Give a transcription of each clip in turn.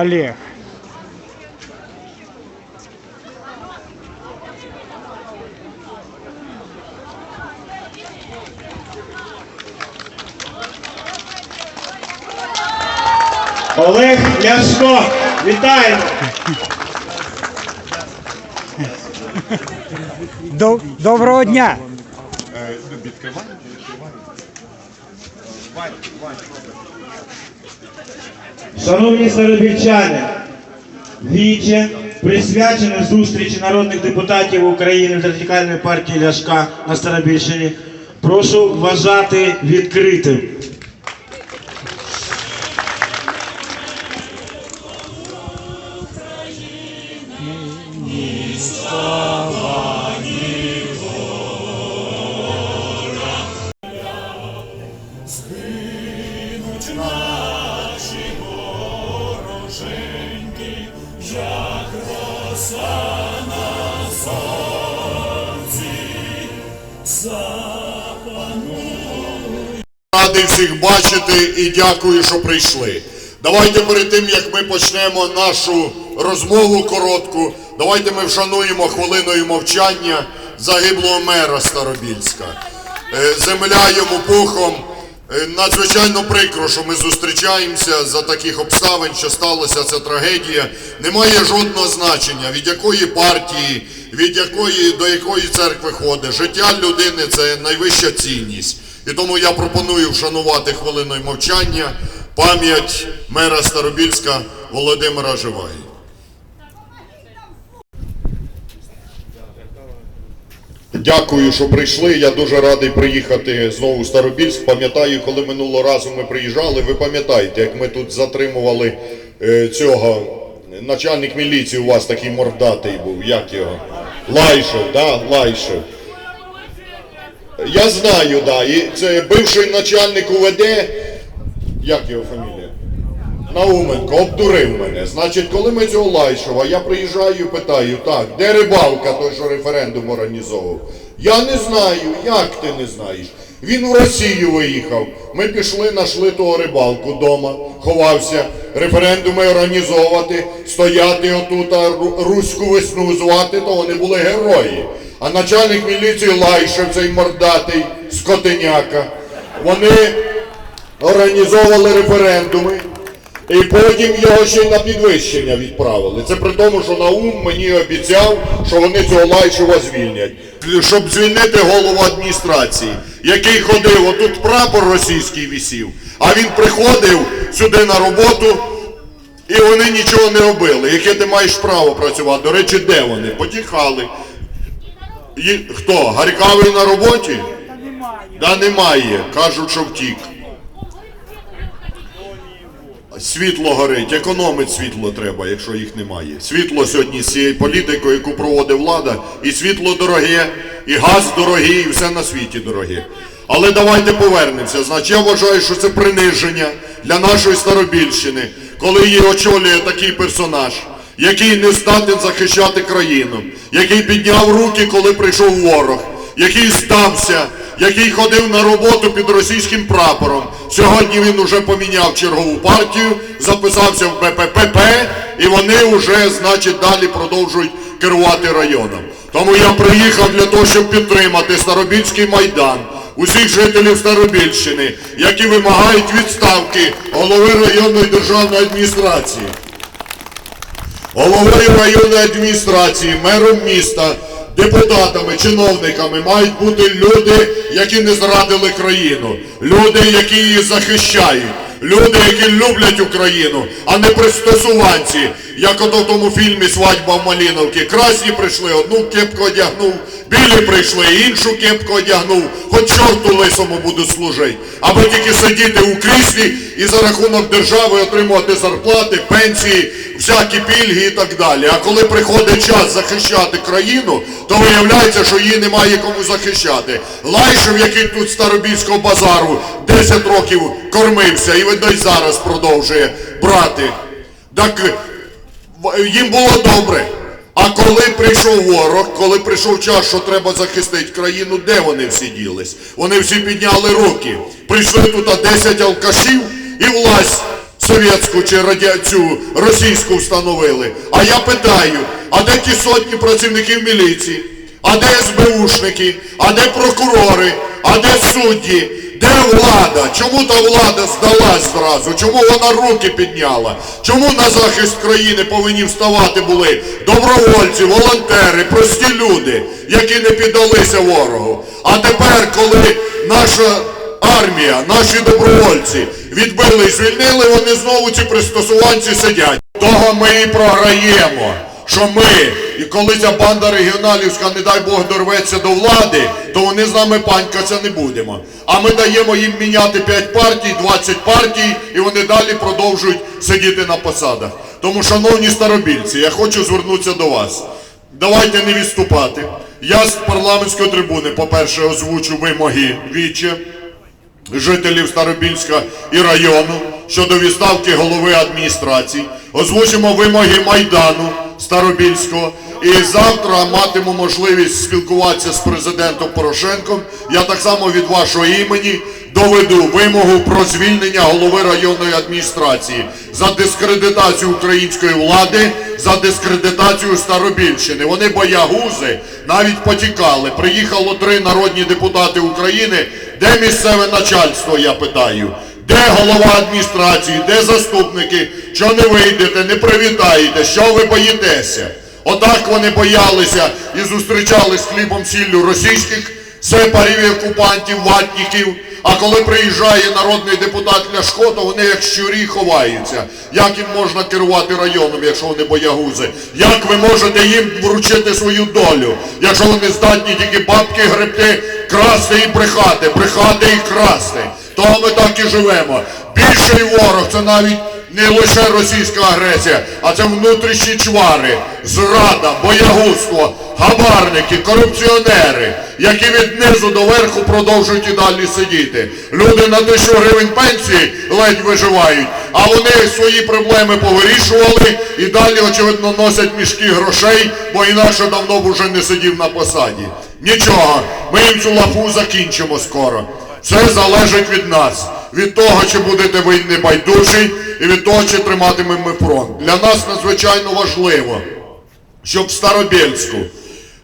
Олег. Олег Ляшко. Вітаємо! До- Доброго дня. Шановні старобільчани, віче присвячене зустрічі народних депутатів України з радикальної партії Ляшка на Старобільщині. Прошу вважати відкритим. Всіх бачити і дякую, що прийшли. Давайте перед тим, як ми почнемо нашу розмову коротку, давайте ми вшануємо хвилиною мовчання загиблого мера Старобільська. Е, Земля йому пухом. Е, Надзвичайно прикро, що ми зустрічаємося за таких обставин, що сталася ця трагедія. Немає жодного значення, від якої партії, від якої до якої церкви ходить. Життя людини це найвища цінність. І тому я пропоную вшанувати хвилиною мовчання пам'ять мера Старобільська Володимира Живаї. Дякую, що прийшли. Я дуже радий приїхати знову в Старобільськ. Пам'ятаю, коли минулого разу ми приїжджали, ви пам'ятаєте, як ми тут затримували е, цього начальник міліції у вас такий мордатий був. Як його? Лайшев, да? Лайшев. Я знаю, да. І це бивший начальник УВД. Як його фамілія? Науменко обдурив мене. Значить, коли ми цього Лайшова, я приїжджаю, і питаю, так, де рибалка, той, що референдум організовував? Я не знаю, як ти не знаєш? Він в Росію виїхав. Ми пішли, знайшли того рибалку вдома, ховався, референдуми організовувати, стояти отут, а руську весну звати, то вони були герої. А начальник міліції Лайшев, цей мордатий скотиняка, вони організовували референдуми. І потім його ще й на підвищення відправили. Це при тому, що Наум мені обіцяв, що вони цього Лайшева звільнять. Щоб звільнити голову адміністрації, який ходив, отут прапор російський висів, а він приходив сюди на роботу, і вони нічого не робили. Яке ти маєш право працювати? До речі, де вони? Потіхали. І, хто? Гарькавий на роботі? Да немає. Кажуть, що втік. Світло горить, економить світло треба, якщо їх немає. Світло сьогодні з цією політикою, яку проводить влада, і світло дороге, і газ дорогий, і все на світі дороге. Але давайте повернемося. Значить, я вважаю, що це приниження для нашої Старобільщини, коли її очолює такий персонаж, який не здатен захищати країну, який підняв руки, коли прийшов ворог, який здався, який ходив на роботу під російським прапором. Сьогодні він уже поміняв чергову партію, записався в БППП, і вони вже, значить, далі продовжують керувати районом. Тому я приїхав для того, щоб підтримати Старобільський майдан, усіх жителів Старобільщини, які вимагають відставки голови районної державної адміністрації. Головою районної адміністрації, мером міста, депутатами, чиновниками мають бути люди, які не зрадили країну, люди, які її захищають, люди, які люблять Україну, а не пристосуванці, як ото в тому фільмі Свадьба в Маліновці. Красні прийшли, одну кепку одягнув, білі прийшли, іншу кепку одягнув, хоч чорту лисому будуть служити, аби тільки сидіти у кріслі і за рахунок держави отримувати зарплати, пенсії, всякі пільги і так далі. А коли приходить час захищати країну, то виявляється, що її немає кому захищати. Лайшев, який тут Старобільського базару 10 років кормився і видно зараз продовжує брати. Так їм було добре. А коли прийшов ворог, коли прийшов час, що треба захистити країну, де вони всі ділись? Вони всі підняли руки. Прийшли тут 10 алкашів і власть совєтську чи радя... цю російську встановили. А я питаю, а де ті сотні працівників міліції? А де СБУшники? А де прокурори? А де судді? Де влада? Чому та влада здалась зразу? Чому вона руки підняла? Чому на захист країни повинні вставати були добровольці, волонтери, прості люди, які не піддалися ворогу? А тепер, коли наша армія, наші добровольці відбили і звільнили, вони знову ці пристосуванці сидять. Того ми і програємо що ми, і коли ця банда регіоналівська, не дай Бог, дорветься до влади, то вони з нами панькатися не будемо. А ми даємо їм міняти 5 партій, 20 партій, і вони далі продовжують сидіти на посадах. Тому, шановні старобільці, я хочу звернутися до вас. Давайте не відступати. Я з парламентської трибуни, по-перше, озвучу вимоги віче жителів Старобільська і району щодо відставки голови адміністрації. Озвучимо вимоги Майдану Старобільського. І завтра матиму можливість спілкуватися з президентом Порошенком. Я так само від вашого імені доведу вимогу про звільнення голови районної адміністрації за дискредитацію української влади, за дискредитацію Старобільщини. Вони боягузи навіть потікали. Приїхало три народні депутати України. Де місцеве начальство, я питаю? Де голова адміністрації, де заступники? Що не вийдете, не привітаєте? Що ви боїтеся? Отак вони боялися і зустрічали з хлібом сіллю російських сепарів, і окупантів, ватників. А коли приїжджає народний депутат Ляшко, то вони як щурі ховаються. Як їм можна керувати районом, якщо вони боягузи? Як ви можете їм вручити свою долю, якщо вони здатні тільки бабки гребти, красти і брехати, брехати і красти? То ми так і живемо. Більший ворог це навіть не лише російська агресія, а це внутрішні чвари, зрада, боягузтво, хабарники, корупціонери, які від низу до верху продовжують і далі сидіти. Люди на тисячу гривень пенсії ледь виживають, а вони свої проблеми повирішували і далі, очевидно, носять мішки грошей, бо інакше давно б уже не сидів на посаді. Нічого, ми їм цю лафу закінчимо скоро. Все залежить від нас, від того, чи будете ви небайдужі, і від того, чи триматимемо фронт. Для нас надзвичайно важливо, щоб в Старобільську,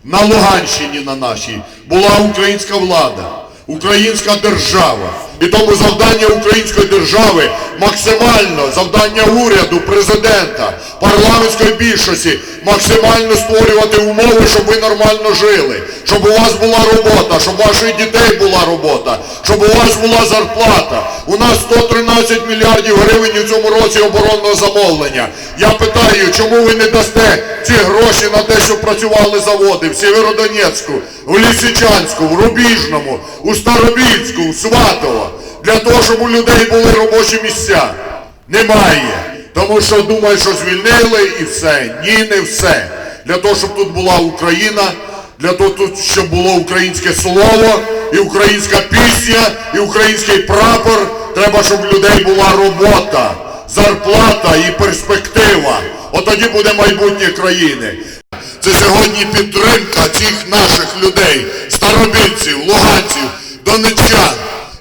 на Луганщині на нашій, була українська влада, українська держава. І тому завдання української держави максимально, завдання уряду, президента, парламентської більшості максимально створювати умови, щоб ви нормально жили, щоб у вас була робота, щоб у ваших дітей була робота, щоб у вас була зарплата. У нас 113 мільярдів гривень у цьому році оборонного замовлення. Я питаю, чому ви не дасте ці гроші на те, щоб працювали заводи в Сєвєродонецьку, в Лісичанську, в Рубіжному, у Старобільську, у Сватово, для того, щоб у людей були робочі місця? Немає. Тому що думаю, що звільнили і все. Ні, не все. Для того, щоб тут була Україна, для того, щоб було українське слово, і українська пісня, і український прапор, треба, щоб у людей була робота, зарплата і перспектива. От тоді буде майбутнє країни. Це сьогодні підтримка цих наших людей, старобільців, луганців, донеччан,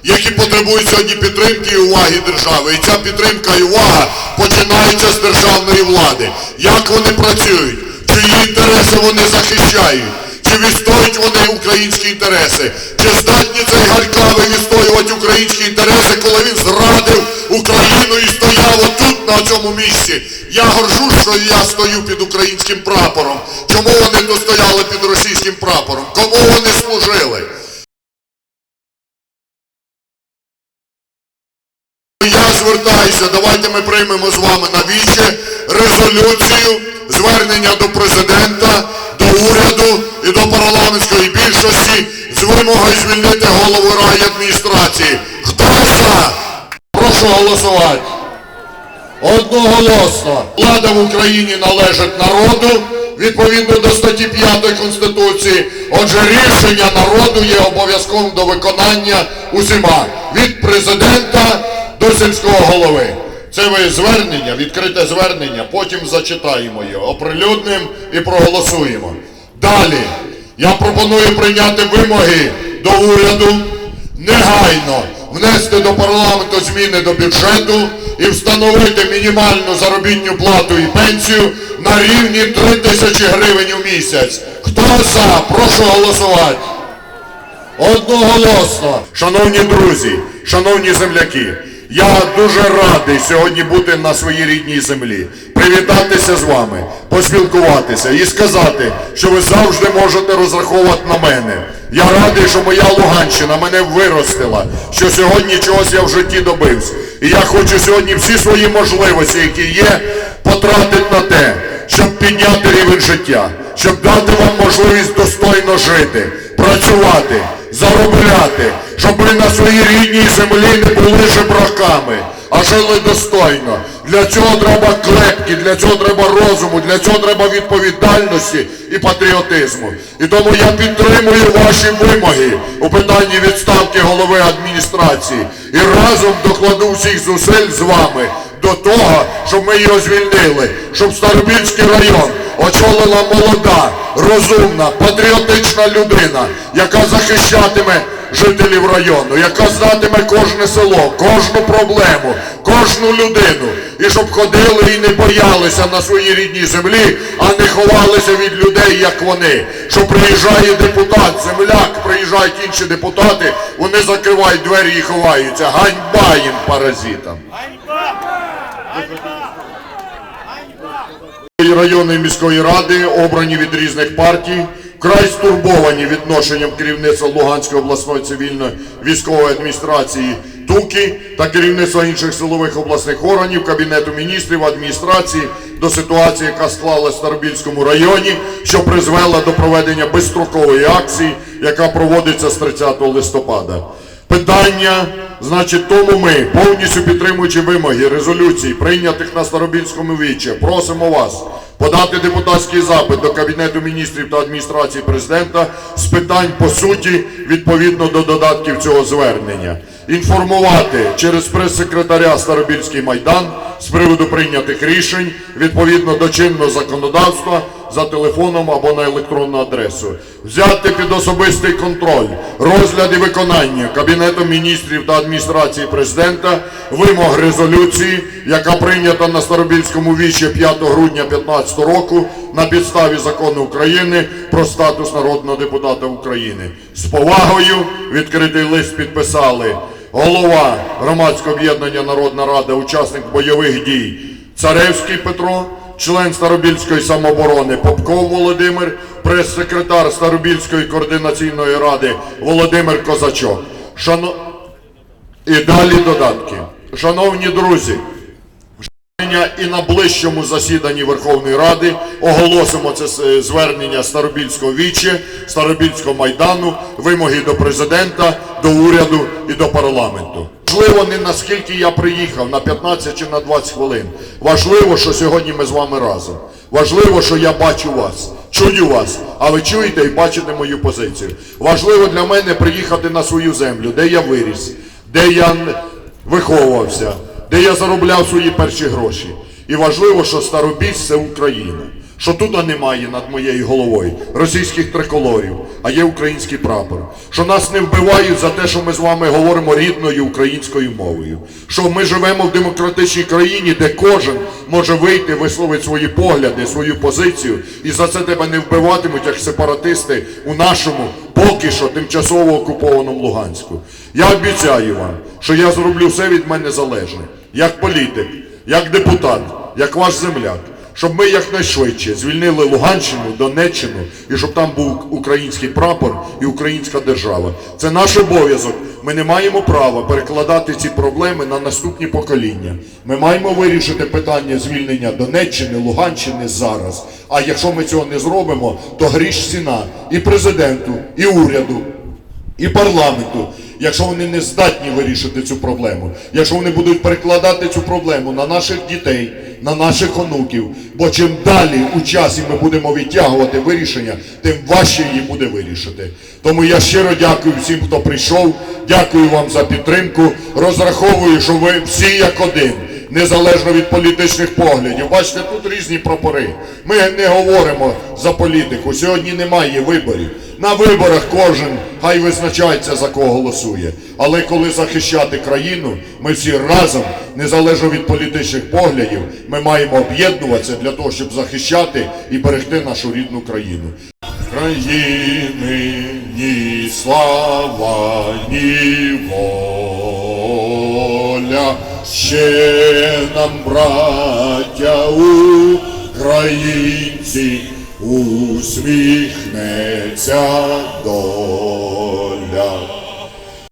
які потребують сьогодні підтримки і уваги держави. І ця підтримка і увага починається з державної влади. Як вони працюють, чиї інтереси вони захищають, чи відстоюють вони українські інтереси, чи здатні цей Гарькавий відстоювати українські інтереси, коли він зрадив Україну і стояв отут, на цьому місці. Я горжусь, що я стою під українським прапором. Чому вони тут стояли під російським прапором? Кому вони служили? Звертаюся, давайте ми приймемо з вами на віче резолюцію, звернення до президента, до уряду і до парламентської більшості з вимогою звільнити голову райадміністрації. Хто за? Прошу голосувати. Одноголосно. Влада в Україні належить народу відповідно до статті 5 Конституції. Отже, рішення народу є обов'язковим до виконання усіма від президента до сільського голови. Це ви звернення, відкрите звернення, потім зачитаємо його, оприлюднимо і проголосуємо. Далі я пропоную прийняти вимоги до уряду негайно внести до парламенту зміни до бюджету, і встановити мінімальну заробітну плату і пенсію на рівні 3 тисячі гривень у місяць. Хто за? Прошу голосувати. Одноголосно, шановні друзі, шановні земляки, я дуже радий сьогодні бути на своїй рідній землі, привітатися з вами, поспілкуватися і сказати, що ви завжди можете розраховувати на мене. Я радий, що моя Луганщина мене виростила, що сьогодні чогось я в житті добився. І я хочу сьогодні всі свої можливості, які є, потратити на те, щоб підняти рівень життя, щоб дати вам можливість достойно жити, працювати, заробляти, щоб ви на своїй рідній землі не були жебраками, а жили достойно. Для цього треба клепки, для цього треба розуму, для цього треба відповідальності і патріотизму. І тому я підтримую ваші вимоги у питанні відставки голови адміністрації і разом докладу всіх зусиль з вами до того, щоб ми його звільнили, щоб Старобільський район очолила молода, розумна, патріотична людина, яка захищатиме жителів району, яка знатиме кожне село, кожну проблему, кожну людину. І щоб ходили і не боялися на своїй рідній землі, а не ховалися від людей, як вони. Що приїжджає депутат, земляк, приїжджають інші депутати, вони закривають двері і ховаються. Ганьба їм паразитам. І районної міської ради, обрані від різних партій, вкрай стурбовані відношенням керівництва Луганської обласної цивільної військової адміністрації ТУКІ та керівництва інших силових обласних органів, Кабінету міністрів, адміністрації до ситуації, яка склалась в Старобільському районі, що призвела до проведення безстрокової акції, яка проводиться з 30 листопада. Питання, значить, тому ми, повністю підтримуючи вимоги резолюцій, прийнятих на Старобільському вічі, просимо вас подати депутатський запит до Кабінету міністрів та адміністрації президента з питань по суті відповідно до додатків цього звернення. Інформувати через прес-секретаря Старобільський майдан з приводу прийнятих рішень відповідно до чинного законодавства за телефоном або на електронну адресу, взяти під особистий контроль розгляд і виконання Кабінетом міністрів та адміністрації президента вимог резолюції, яка прийнята на Старобільському вічі 5 грудня 2015 року на підставі закону України про статус народного депутата України. З повагою відкритий лист підписали голова громадського об'єднання Народна Рада, учасник бойових дій Царевський Петро член Старобільської самооборони Попков Володимир, прес-секретар Старобільської координаційної ради Володимир Козачок. Шано... І далі додатки. Шановні друзі, і на ближчому засіданні Верховної Ради оголосимо це звернення Старобільського віче, Старобільського майдану, вимоги до президента, до уряду і до парламенту. Важливо не наскільки я приїхав на 15 чи на 20 хвилин. Важливо, що сьогодні ми з вами разом. Важливо, що я бачу вас, чую вас, а ви чуєте і бачите мою позицію. Важливо для мене приїхати на свою землю, де я виріс, де я виховувався, де я заробляв свої перші гроші. І важливо, що Старобіль – це Україна. Що тут немає над моєю головою російських триколорів, а є український прапор. Що нас не вбивають за те, що ми з вами говоримо рідною українською мовою. Що ми живемо в демократичній країні, де кожен може вийти, висловити свої погляди, свою позицію, і за це тебе не вбиватимуть, як сепаратисти у нашому поки що тимчасово окупованому Луганську. Я обіцяю вам, що я зроблю все від мене залежне, як політик, як депутат, як ваш земляк щоб ми якнайшвидше звільнили Луганщину, Донеччину і щоб там був український прапор і українська держава. Це наш обов'язок. Ми не маємо права перекладати ці проблеми на наступні покоління. Ми маємо вирішити питання звільнення Донеччини, Луганщини зараз. А якщо ми цього не зробимо, то гріш ціна і президенту, і уряду, і парламенту, якщо вони не здатні вирішити цю проблему, якщо вони будуть перекладати цю проблему на наших дітей, на наших онуків, бо чим далі у часі ми будемо відтягувати вирішення, тим важче її буде вирішити. Тому я щиро дякую всім, хто прийшов, дякую вам за підтримку. Розраховую, що ви всі як один незалежно від політичних поглядів. Бачите, тут різні прапори. Ми не говоримо за політику. Сьогодні немає виборів. На виборах кожен хай визначається за кого голосує. Але коли захищати країну, ми всі разом, незалежно від політичних поглядів, ми маємо об'єднуватися для того, щоб захищати і берегти нашу рідну країну. країни ні слава, ні воля, ще нам, браття українці, усміхнеться доля.